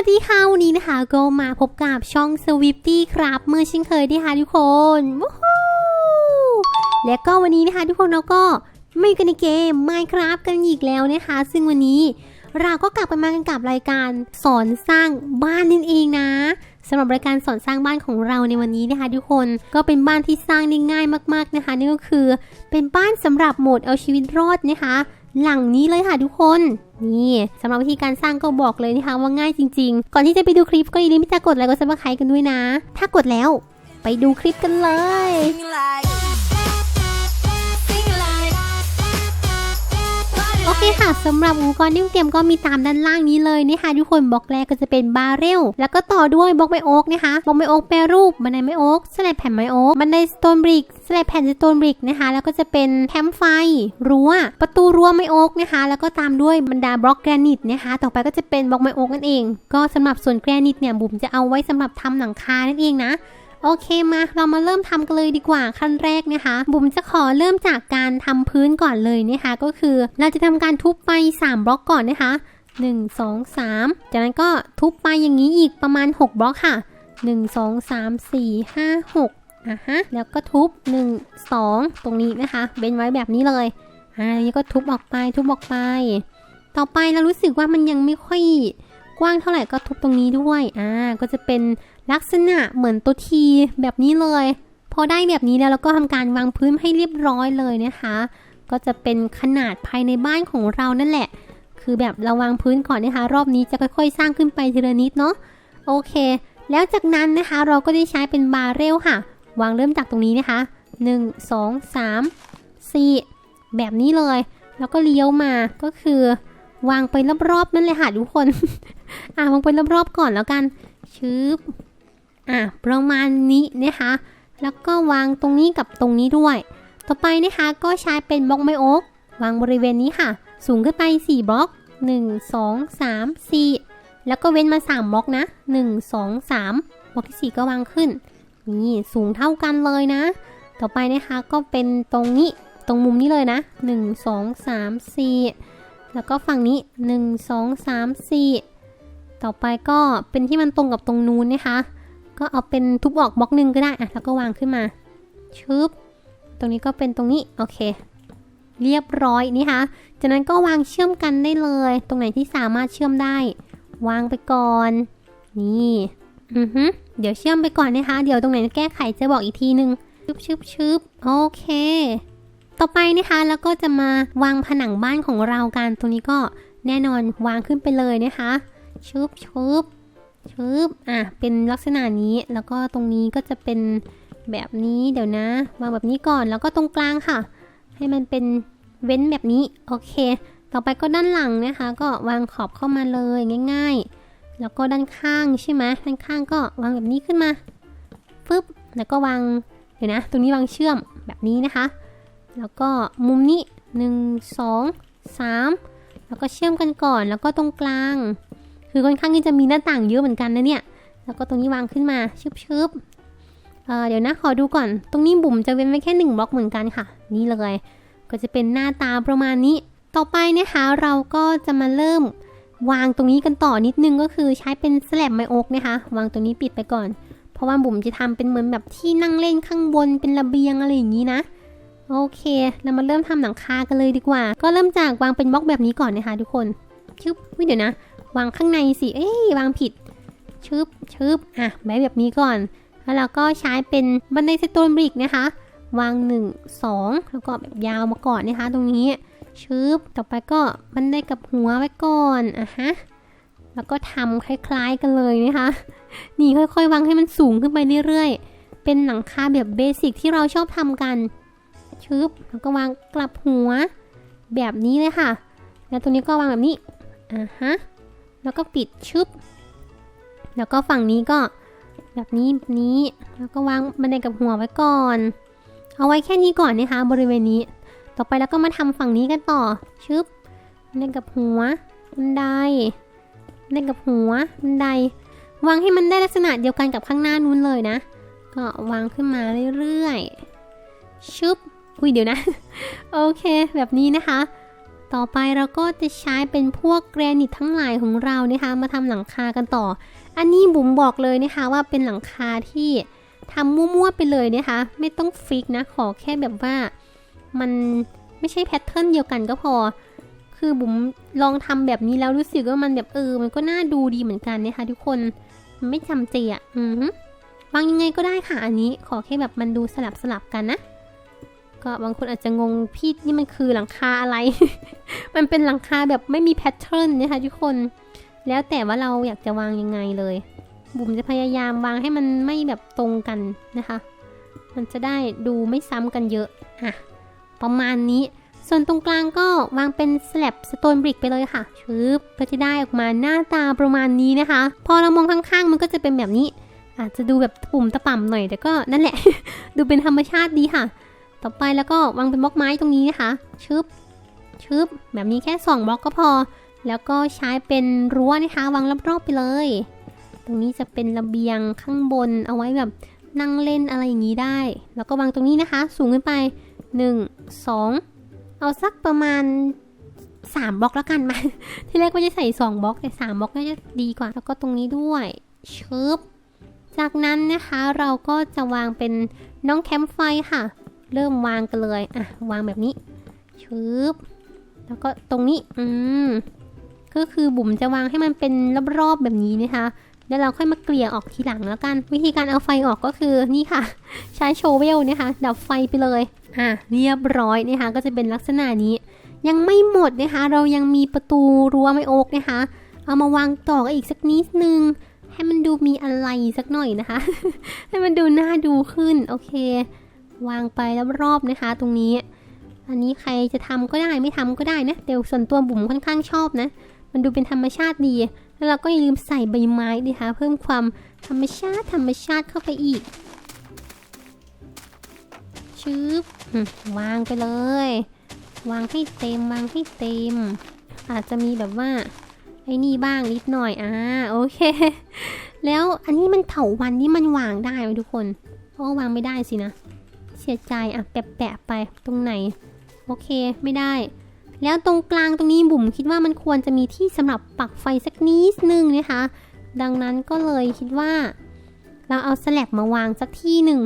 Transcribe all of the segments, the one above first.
วัสดีค่ะ วันนี้นะคะก็มาพบกับช่อง Swifty ครับเมื่อเช่นเคยดีค่ะทุกคนวู้ฮู้และก็วันนี้นะคะทุกคนเราก็ไม่กันในเกม Minecraft กันอีกแล้วนะคะ ซึ่งวันนี้เราก็กลับกันมากันกับรายการสอนสร้างบ้านนั่นเองนะสำหรับรายการสอนสร้างบ้านของเราในวันนี้นะคะ ทุกคนก็เป็นบ้านที่สร้างได้ง่ายมาก ๆนะคะนี่ก็คือเป็นบ้านสำหรับโหมดเอาชีวิตรอดนะคะ หลังนี้เลยค่ะทุกคน นี่สำหรับวิธีการสร้างก็บอกเลยนะคะว่าง่ายจริง ๆ ก่อนที่จะไปดูคลิปก็อย่าลืมที่จะกดไลค์กดซับสไครต์กันด้วยนะ ถ้ากดแล้ว ไปดูคลิปกันเลย โอเคค่ะสำหรับอุปกรณ์ที่เตรียมก็มีตามด้านล่างนี้เลยนะคะทุกคนบล็อกแรกก็จะเป็นบาร์เรลแล้วก็ต่อด้วยบล็อกไม้โอ๊กนะคะบล็อกไม้โอ๊กแปรรูปบันไดไม้โอ๊กสลับแผ่นไม้โอ๊กบันไดสโตนบริกสลับแผ่นสโตนบริกนะคะ แล้วก็จะเป็นแคมป์ไฟรั้วประตูรั้วไม้โอ๊กนะคะ แล้วก็ตามด้วยบรรดาบล็อกแกรนิตนะคะ ต่อไปก็จะเป็นบล็อกไม้โอ๊กนั่นเอง ก็สำหรับส่วนแกรนิตเนี่ยบุ๋มจะเอาไว้สำหรับทำหลังคานั่นเองนะ โอเคมาเรามาเริ่มทำกันเลยดีกว่าขั้นแรกนะคะ บุ๋มจะขอเริ่มจากการทำพื้นก่อนเลยนะคะ ก็คือเราจะทำการทุบไป 3 บล็อกก่อนนะคะ1 2 3 จากนั้นก็ทุบไปอย่างนี้อีกประมาณ 6 บล็อกค่ะ 1 2 3 4 5 6อะฮะแล้วก็ทุบ 1 2 ตรงนี้นะคะเว้นไว้แบบนี้เลยอ่าอันนี้ก็ทุบออกไปทุบออกไป ต่อไปเรารู้สึกว่ามันยังไม่ค่อย กว้างเท่าไหร่ก็ทุบตรงนี้ด้วย อ่า ก็จะเป็นลักษณะเหมือนตัวทีแบบนี้เลย พอได้แบบนี้แล้วเราก็ทำการวางพื้นให้เรียบร้อยเลยนะคะ ก็จะเป็นขนาดภายในบ้านของเรานั่นแหละ คือแบบเราวางพื้นก่อนนะคะ รอบนี้จะค่อยๆ สร้างขึ้นไปทีละนิดเนาะ โอเค แล้วจากนั้นนะคะเราก็ได้ใช้เป็นบาร์เรลค่ะ วางเริ่มจากตรงนี้นะคะ 1 2 3 4 แบบนี้เลย แล้วก็เลี้ยวมา ก็คือวางไปรอบๆนั่นเลยค่ะทุกคน อ่าวางไปรอบๆก่อนแล้วกันชึบอะประมาณนี้นะคะ แล้วก็วางตรงนี้กับตรงนี้ด้วย ต่อไปนะคะก็ใช้เป็นบล็อกไม้โอ๊กวางบริเวณนี้ค่ะ สูงขึ้นไป 4 บล็อก 1 2 3 4 แล้วก็เว้นมา 3 บล็อกนะ 1 2 3 บล็อกที่ 4 ก็วางขึ้น นี่สูงเท่ากันเลยนะ ต่อไปนะคะก็เป็นตรงนี้ตรงมุมนี้เลยนะ 1 2 3 4 แล้วก็ฝั่งนี้ 1 2 3 4 ต่อไปก็เป็นที่มันตรงกับตรงนู้นนะคะ ก็เอาเป็นทุบออกบล็อกหนึ่งก็ได้อะแล้วก็วางขึ้นมาชึบตรงนี้ก็เป็นตรงนี้โอเค เรียบร้อยนี่ค่ะจากนั้นก็วางเชื่อมกันได้เลย ตรงไหนที่สามารถเชื่อมได้ วางไปก่อน นี่อือฮึเดี๋ยวเชื่อมไปก่อนนะคะ เดี๋ยวตรงไหนแก้ไขจะบอกอีกทีนึงชึบชึบชึบโอเค ต่อไปนะคะแล้วก็จะมาวางผนังบ้านของเรากัน ตรงนี้ก็แน่นอนวางขึ้นไปเลยนะคะ ชึบชึบชึบอะ เป็นลักษณะนี้ แล้วก็ตรงนี้ก็จะเป็นแบบนี้เดี๋ยวนะวางแบบนี้ก่อน แล้วก็ตรงกลางค่ะ ให้มันเป็นเว้นแบบนี้ โอเค ต่อไปก็ด้านหลังนะคะ ก็วางขอบเข้ามาเลยง่าย ๆ แล้วก็ด้านข้างใช่ไหมด้านข้างก็วางแบบนี้ขึ้นมาฟึบแล้วก็วาง เดี๋ยวนะ ตรงนี้วางเชื่อมแบบนี้นะคะ แล้วก็มุมนี้หนึ่งสองสามแล้วก็เชื่อมกันก่อน แล้วก็ตรงกลาง คือค่อนข้างที่จะมีหน้าต่างเยอะเหมือนกันนะเนี่ย แล้วก็ตรงนี้วางขึ้นมาชึบชึบเเดี๋ยวนะขอดูก่อน ตรงนี้บุ๋มจะเว้นไว้แค่หนึ่งบล็อกเหมือนกันค่ะ นี่เลย ก็จะเป็นหน้าตาประมาณนี้ ต่อไปนะคะเราก็จะมาเริ่มวางตรงนี้กันต่อนิดนึงก็คือใช้เป็นสแลบไมโอกนะคะ วางตรงนี้ปิดไปก่อน เพราะว่าบุ๋มจะทำเป็นเหมือนแบบที่นั่งเล่นข้างบนเป็นระเบียงอะไรอย่างนี้นะโอเค เรามาเริ่มทำหลังคากันเลยดีกว่า ก็เริ่มจากวางเป็นบล็อกแบบนี้ก่อนนะคะทุกคนชึบอุ๊ยเดี๋ยวนะ วางข้างในสิ เอ้ยวางผิด ชึบชึบอะแบบแบบนี้ก่อน แล้วเราก็ใช้เป็นบันไดสโตนบริกนะคะ วาง 1 2 แล้วก็แบบยาวมาก่อนนะคะ ตรงนี้ ชึบ ต่อไปก็บันไดกับหัวไว้ก่อนอะฮะ แล้วก็ทำคล้ายๆกันเลยนะคะ นี่ค่อยๆ วางให้มันสูงขึ้นไปเรื่อยๆ เป็นหลังคาแบบเบสิกที่เราชอบทำกัน ชึบ แล้วก็วางกลับหัวแบบนี้เลยค่ะ แล้วตรงนี้ก็วางแบบนี้อะฮะ แล้วก็ปิดชึบ แล้วก็ฝั่งนี้ก็แบบนี้แบบนี้ แล้วก็วางบันไดกับหัวไว้ก่อน เอาไว้แค่นี้ก่อนนะคะบริเวณนี้ ต่อไปแล้วก็มาทำฝั่งนี้กันต่อ ชึบบันไดกับหัวบันไดบันไดกับหัวบันได วางให้มันได้ลักษณะเดียวกันกับข้างหน้านู้นเลยนะ ก็วางขึ้นมาเรื่อยๆ ชึบ อุ้ยเดี๋ยวนะ โอเค แบบนี้นะคะ ต่อไปเราก็จะใช้เป็นพวกแกรนิตทั้งหลายของเรานะคะมาทำหลังคากันต่อ อันนี้บุ๋มบอกเลยนะคะว่าเป็นหลังคาที่ทำมั่วๆไปเลยนะคะ ไม่ต้องฟิกนะขอแค่แบบว่ามันไม่ใช่แพทเทิร์นเดียวกันก็พอ คือบุ๋มลองทำแบบนี้แล้วรู้สึกว่ามันแบบเออ มันก็น่าดูดีเหมือนกันนะคะทุกคนไม่จำเจอะอือวางยังไงก็ได้ค่ะอันนี้ขอแค่แบบมันดูสลับสลับกันนะ ก็บางคนอาจจะงงพี่นี่มันคือหลังคาอะไร มันเป็นหลังคาแบบไม่มีแพทเทิร์นนะคะทุกคน แล้วแต่ว่าเราอยากจะวางยังไงเลย บุ๋มจะพยายามวางให้มันไม่แบบตรงกันนะคะ มันจะได้ดูไม่ซ้ำกันเยอะอะประมาณนี้ ส่วนตรงกลางก็วางเป็นสลับสโตนบริกไปเลยค่ะชึบก็จะได้ออกมาหน้าตาประมาณนี้นะคะ พอเรามองข้างๆ มันก็จะเป็นแบบนี้ อาจจะดูแบบปุ่มตะป่ำหน่อยแต่ก็นั่นแหละ ดูเป็นธรรมชาติดีค่ะ ต่อไปแล้วก็วางเป็นบล็อกไม้ตรงนี้นะคะ ชึบ ชึบ แบบนี้แค่ 2 บล็อกก็พอ แล้วก็ใช้เป็นรั้วนะคะวางรอบๆไปเลย ตรงนี้จะเป็นระเบียงข้างบนเอาไว้แบบนั่งเล่นอะไรอย่างนี้ได้ แล้วก็วางตรงนี้นะคะ สูงขึ้นไป 1 2 เอาสักประมาณ 3บล็อกแล้วกันมา ที่แรกว่าจะใส่ 2บล็อกแต่3บล็อกน่าจะดีกว่า แล้วก็ตรงนี้ด้วยชึบ จากนั้นนะคะเราก็จะวางเป็นน้องแคมป์ไฟค่ะ เริ่มวางกันเลยอะวางแบบนี้ชึบแล้วก็ตรงนี้อืมก็คือบุ๋มจะวางให้มันเป็นรอบๆแบบนี้นะคะแล้วเราค่อยมาเกลี่ยออกทีหลังแล้วกัน วิธีการเอาไฟออกก็คือนี่ค่ะ ใช้โชเวลนะคะ ดับไฟไปเลยอะเรียบร้อยนะคะ ก็จะเป็นลักษณะนี้ ยังไม่หมดนะคะ เรายังมีประตูรั้วไม้โอกนะคะ เอามาวางต่อกันอีกสักนิดนึง ให้มันดูมีอะไรสักหน่อยนะคะ ให้มันดูน่าดูขึ้นโอเค วางไปแล้วรอบนะคะ ตรงนี้ อันนี้ใครจะทำก็ได้ไม่ทำก็ได้นะแต่ส่วนตัวบุ๋มค่อนข้างชอบนะ มันดูเป็นธรรมชาติดี แล้วเราก็อย่าลืมใส่ใบไม้นะคะ เพิ่มความธรรมชาติธรรมชาติเข้าไปอีกชึบวางไปเลย วางให้เต็มวางให้เต็ม อาจจะมีแบบว่าไอ้นี่บ้างนิดหน่อยอ่าโอเค แล้วอันนี้มันเถาวันนี่มันวางได้ไหมทุกคนเพราะว่าวางไม่ได้สินะ สียใจอะแปะๆไปตรงไหน โอเคไม่ได้ แล้วตรงกลางตรงนี้บุ๋มคิดว่ามันควรจะมีที่สำหรับปักไฟสักนิดนึงนะคะ ดังนั้นก็เลยคิดว่า เราเอาสลับมาวางสักที่หนึ่ง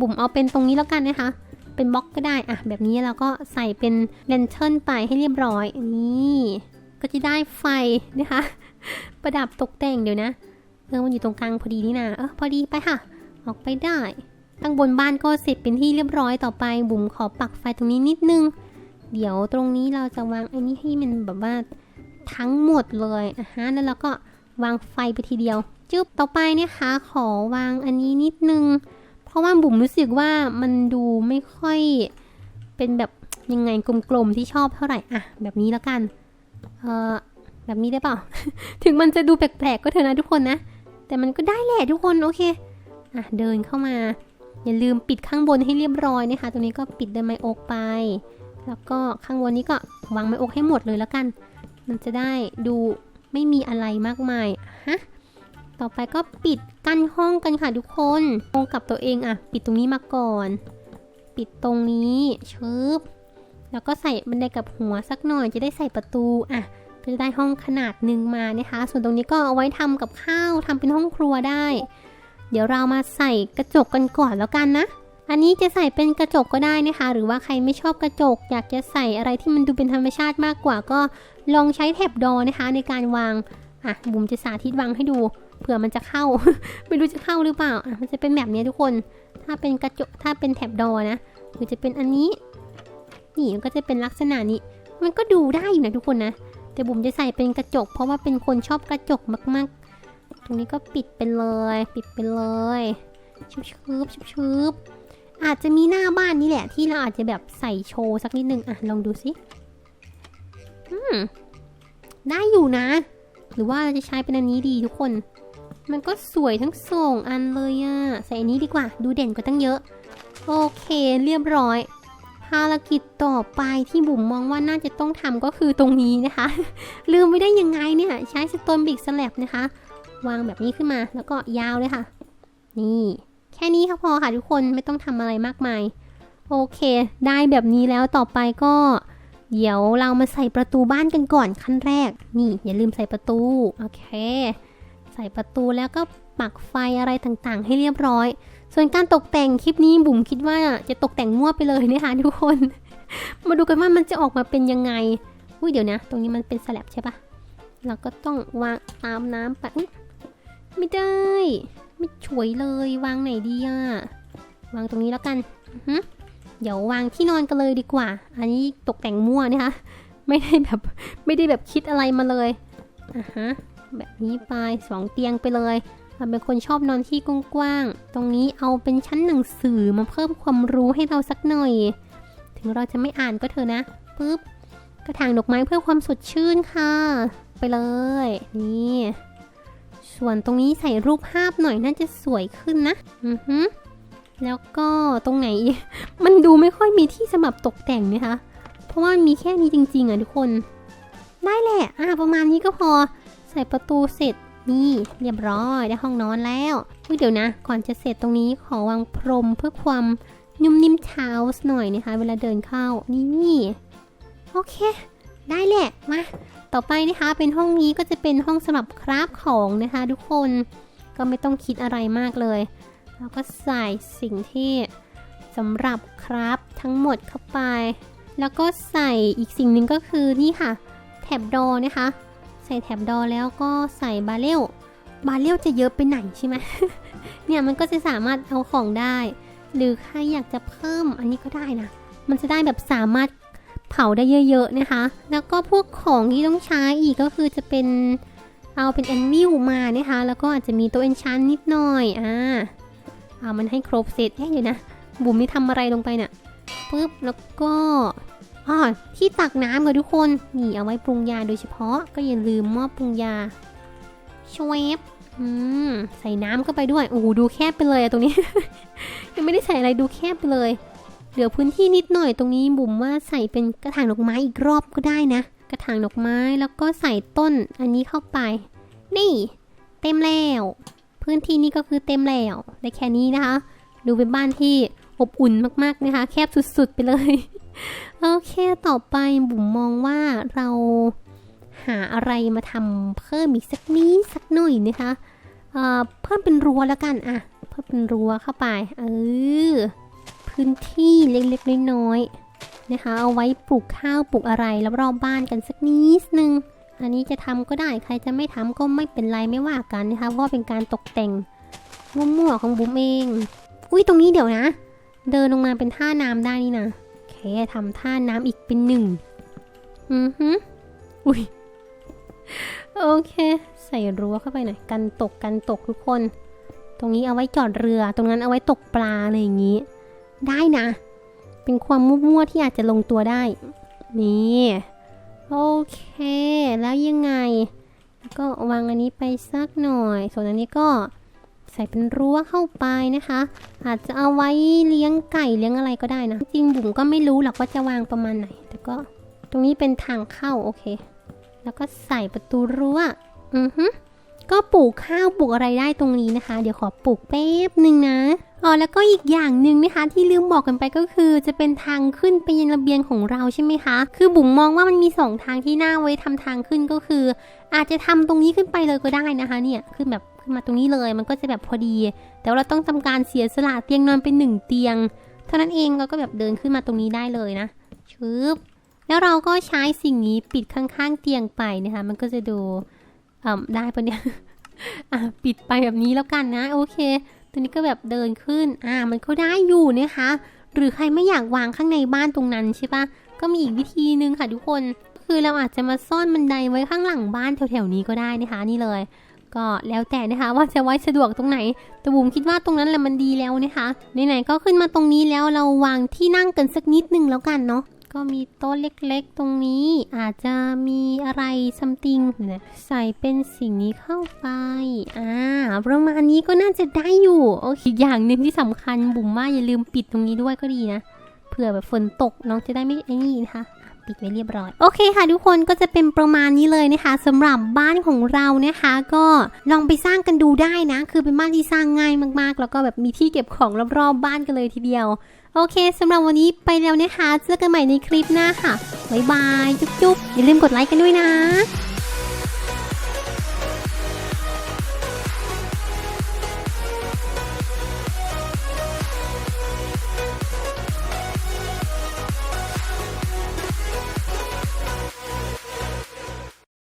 บุ๋มเอาเป็นตรงนี้แล้วกันนะคะ เป็นบล็อกก็ได้อะแบบนี้เราก็ใส่เป็นเลนเทิร์นไปให้เรียบร้อยนี่ก็จะได้ไฟนะคะ ประดับตกแต่งเดี๋ยวนะเออมันอยู่ตรงกลางพอดีนี่นะเออพอดีไปค่ะ ออกไปได้ ตั้งบนบ้านก็เสร็จเป็นที่เรียบร้อยต่อไป บุ๋มขอปักไฟตรงนี้นิดนึง เดี๋ยวตรงนี้เราจะวางไอ้นี่ให้มันแบบว่าทั้งหมดเลยอะฮะแล้วเราก็วางไฟไปทีเดียว จึ๊บต่อไปนะคะ ขอวางอันนี้นิดนึง เพราะว่าบุ๋มรู้สึกว่ามันดูไม่ค่อยเป็นแบบยังไงกลมๆที่ชอบเท่าไหร่อะแบบนี้แล้วกัน เออแบบนี้ได้เปล่า ถึงมันจะดูแปลกๆก็เถอะนะทุกคนนะ แต่มันก็ได้แหละทุกคนโอเค อะเดินเข้ามา อย่าลืมปิดข้างบนให้เรียบร้อยนะคะ ตรงนี้ก็ปิดด้วยไม้โอกไป แล้วก็ข้างบนนี้ก็วางไม้อกให้หมดเลยแล้วกัน มันจะได้ดูไม่มีอะไรมากมายฮะต่อไปก็ปิดกั้นห้องกันค่ะทุกคนห้องกับตัวเองอะปิดตรงนี้มาก่อน ปิดตรงนี้ชึบแล้วก็ใส่บันไดกับหัวสักหน่อยจะได้ใส่ประตูอะจะได้ห้องขนาดหนึ่งมานะคะ ส่วนตรงนี้ก็เอาไว้ทำกับข้าวทำเป็นห้องครัวได้ เดี๋ยวเรามาใส่กระจกกันก่อนแล้วกันนะ อันนี้จะใส่เป็นกระจกก็ได้นะคะ หรือว่าใครไม่ชอบกระจก อยากจะใส่อะไรที่มันดูเป็นธรรมชาติมากกว่าก็ลองใช้แถบดอนะคะ ในการวาง อะบุ๋มจะสาธิตวางให้ดูเผื่อมันจะเข้า ไม่รู้จะเข้าหรือเปล่า อะมันจะเป็นแบบนี้ทุกคน ถ้าเป็นกระจกถ้าเป็นแถบดอนะหรือจะเป็นอันนี้ นี่มันก็จะเป็นลักษณะนี้ มันก็ดูได้อยู่นะทุกคนนะแต่บุ๋มจะใส่เป็นกระจก เพราะว่าเป็นคนชอบกระจกมากๆ ตรงนี้ก็ปิดไปเลย ปิดไปเลยชุบชุบชุบชุบอาจจะมีหน้าบ้านนี่แหละ ที่เราอาจจะแบบใส่โชว์สักนิดนึง อะ ลองดูสิอืมได้อยู่นะ หรือว่าเราจะใช้เป็นอันนี้ดีทุกคน มันก็สวยทั้งสองอันเลยอะใส่อันนี้ดีกว่า ดูเด่นกว่าตั้งเยอะ โอเคเรียบร้อยภารกิจต่อไปที่บุ๋มมองว่าน่าจะต้องทำก็คือตรงนี้นะคะ ลืมไม่ได้ยังไงเนี่ย ใช้สโตนบิกสแลบนะคะ วางแบบนี้ขึ้นมา แล้วก็ยาวเลยค่ะ นี่ แค่นี้ค่ะพอค่ะทุกคนไม่ต้องทำอะไรมากมาย โอเค ได้แบบนี้แล้วต่อไปก็ เดี๋ยวเรามาใส่ประตูบ้านกันก่อนขั้นแรก นี่ อย่าลืมใส่ประตู โอเค ใส่ประตูแล้วก็ปักไฟอะไรต่างๆ ให้เรียบร้อย ส่วนการตกแต่งคลิปนี้บุ๋มคิดว่าจะตกแต่งมั่วไปเลยนะคะทุกคน มาดูกันว่ามันจะออกมาเป็นยังไงอุ้ยเดี๋ยวนะ ตรงนี้มันเป็นสลับใช่ปะเราก็ต้องวางตามน้ำไปอุ๊ย ไม่ได้ ไม่ช่วยเลยวางไหนดีอะวางตรงนี้แล้วกันหือเดี๋ยววางที่นอนกันเลยดีกว่า อันนี้ตกแต่งมั่วนะคะ ไม่ได้แบบไม่ได้แบบคิดอะไรมาเลยอะฮะแบบนี้ไปสองเตียงไปเลยเราเป็นคนชอบนอนที่กว้างๆ ตรงนี้เอาเป็นชั้นหนังสือมาเพิ่มความรู้ให้เราสักหน่อย ถึงเราจะไม่อ่านก็เถอะนะปึ๊บกระถางดอกไม้เพื่อความสดชื่นค่ะ ไปเลย นี่ ส่วนตรงนี้ใส่รูปภาพหน่อยน่าจะสวยขึ้นนะ อือฮึแล้วก็ตรงไหน มันดูไม่ค่อยมีที่สำหรับตกแต่งนะคะ เพราะว่ามันมีแค่นี้จริง ๆ อะทุกคน ได้แหละ อะประมาณนี้ก็พอ ใส่ประตูเสร็จนี่เรียบร้อยได้ห้องนอนแล้วเดี๋ยวนะ ก่อนจะเสร็จตรงนี้ขอวางพรมเพื่อความนุ่มนิ่มเท้าหน่อยนะคะ เวลาเดินเข้านี่โอเค ได้แหละ มา ต่อไปนะคะเป็นห้องนี้ก็จะเป็นห้องสำหรับคราฟของนะคะ ทุกคนก็ไม่ต้องคิดอะไรมากเลยแล้วก็ใส่สิ่งที่สำหรับคราฟทั้งหมดเข้าไป แล้วก็ใส่อีกสิ่งหนึ่งก็คือนี่ค่ะ แถบดอนะคะ ใส่แถบดอแล้วก็ใส่บาเรลบาเรลจะเยอะไปไหนใช่ไหม เนี่ยมันก็จะสามารถเอาของได้ หรือใครอยากจะเพิ่มอันนี้ก็ได้นะ มันจะได้แบบสามารถ เผาได้เยอะๆนะคะ แล้วก็พวกของที่ต้องใช้อีกก็คือจะเป็นเอาเป็นแอนวิลมานะคะ แล้วก็อาจจะมีตัวเอนชันนิดหน่อย อ่าเอามันให้ครบเซตเอ๊ะเดี๋ยวนะ บุ๋มนี่ทำอะไรลงไปน่ะปึ๊บ แล้วก็อ๋อที่ตักน้ำค่ะทุกคน นี่เอาไว้ปรุงยาโดยเฉพาะ ก็อย่าลืมหม้อปรุงยาชเวฟอืม ใส่น้ำเข้าไปด้วย โอ้โห ดูแคบไปเลยอะตรงนี้ ยังไม่ได้ใส่อะไรดูแคบไปเลย เหลือพื้นที่นิดหน่อยตรงนี้บุ๋มว่าใส่เป็นกระถางดอกไม้อีกรอบก็ได้นะ กระถางดอกไม้แล้วก็ใส่ต้นอันนี้เข้าไป นี่ เต็มแล้ว พื้นที่นี้ก็คือเต็มแล้วได้แค่นี้นะคะ ดูเป็นบ้านที่อบอุ่นมากๆนะคะ แคบสุดๆไปเลยโอเคต่อไปบุ๋มมองว่าเราหาอะไรมาทำเพิ่มอีกสักนิดสักหน่อยนะคะเเพิ่มเป็นรั้วแล้วกันอะเพิ่มเป็นรั้วเข้าไป เออ พื้นที่เล็กๆน้อยๆนะคะ เอาไว้ปลูกข้าวปลูกอะไรรอบๆบ้านกันสักนิดนึง อันนี้จะทำก็ได้ใครจะไม่ทำก็ไม่เป็นไรไม่ว่ากันนะคะเพราะเป็นการตกแต่งมั่วๆของบุ๋มเอง อุ้ยตรงนี้เดี๋ยวนะ เดินลงมาเป็นท่าน้ำได้นี่นะโอเคทำท่าน้ำอีกเป็นหนึ่งอือฮึอุ้ยโอเค ใส่รั้วเข้าไปหน่อยกันตกกันตกทุกคน ตรงนี้เอาไว้จอดเรือ ตรงนั้นเอาไว้ตกปลาอะไรอย่างนี้ ได้นะ เป็นความมั่วๆที่อาจจะลงตัวได้ นี่โอเค แล้วยังไง ก็วางอันนี้ไปสักหน่อย ส่วนอันนี้ก็ใส่เป็นรั้วเข้าไปนะคะ อาจจะเอาไว้เลี้ยงไก่เลี้ยงอะไรก็ได้นะ จริงบุ๋มก็ไม่รู้หรอกว่าจะวางประมาณไหน แต่ก็ตรงนี้เป็นทางเข้าโอเค แล้วก็ใส่ประตูรั้ว อือฮึก็ปลูกข้าวปลูกอะไรได้ตรงนี้นะคะ เดี๋ยวขอปลูกแป๊บหนึ่งนะ อ๋อแล้วก็อีกอย่างหนึ่งนะคะ ที่ลืมบอกกันไปก็คือ จะเป็นทางขึ้นไปยังระเบียงของเราใช่ไหมคะ คือบุ๋มมองว่ามันมีสองทางที่น่าไว้ทำทางขึ้นก็คือ อาจจะทำตรงนี้ขึ้นไปเลยก็ได้นะคะ เนี่ยขึ้นแบบขึ้นมาตรงนี้เลย มันก็จะแบบพอดี แต่ว่าเราต้องทำการเสียสละเตียงนอนเป็นหนึ่งเตียง เท่านั้นเองเราก็แบบเดินขึ้นมาตรงนี้ได้เลยนะชึบแล้วเราก็ใช้สิ่งนี้ปิดข้างๆเตียงไปนะคะ มันก็จะดูอ่าได้ปะเนี่ยอะปิดไปแบบนี้แล้วกันนะ โอเค ตัวนี้ก็แบบเดินขึ้น อ่า มันก็ได้อยู่นะคะ หรือใครไม่อยากวางข้างในบ้านตรงนั้นใช่ปะก็มีอีกวิธีนึงค่ะทุกคน คือเราอาจจะมาซ่อนบันไดไว้ข้างหลังบ้านแถวๆนี้ก็ได้นะคะ นี่เลย ก็แล้วแต่นะคะว่าจะไว้สะดวกตรงไหน แต่บุ๋มคิดว่าตรงนั้นแหละมันดีแล้วนะคะ ไหนๆก็ขึ้นมาตรงนี้แล้วเราวางที่นั่งกันสักนิดนึงแล้วกันเนาะ ก็มีโต๊ะเล็กๆ ตรงนี้อาจจะมีอะไรซัมติงใส่เป็นสิ่งนี้เข้าไปอ่าประมาณนี้ก็น่าจะได้อยู่โอเคอย่างหนึ่งที่สำคัญบุ๋มว่าอย่าลืมปิดตรงนี้ด้วยก็ดีนะเผื่อแบบฝนตกน้องจะได้ไม่ไอ้นี่นะคะ ปิดไว้เรียบร้อย โอเคค่ะทุกคนก็จะเป็นประมาณนี้เลยนะคะสำหรับบ้านของเรานะคะ ก็ลองไปสร้างกันดูได้นะ คือเป็นบ้านที่สร้างง่ายมากๆ แล้วก็แบบมีที่เก็บของรอบๆบ้านกันเลยทีเดียว โอเคสำหรับวันนี้ไปแล้วนะคะ เจอกันใหม่ในคลิปหน้าค่ะบ๊ายบาย จุ๊บๆอย่าลืมกดไลค์กันด้วยนะ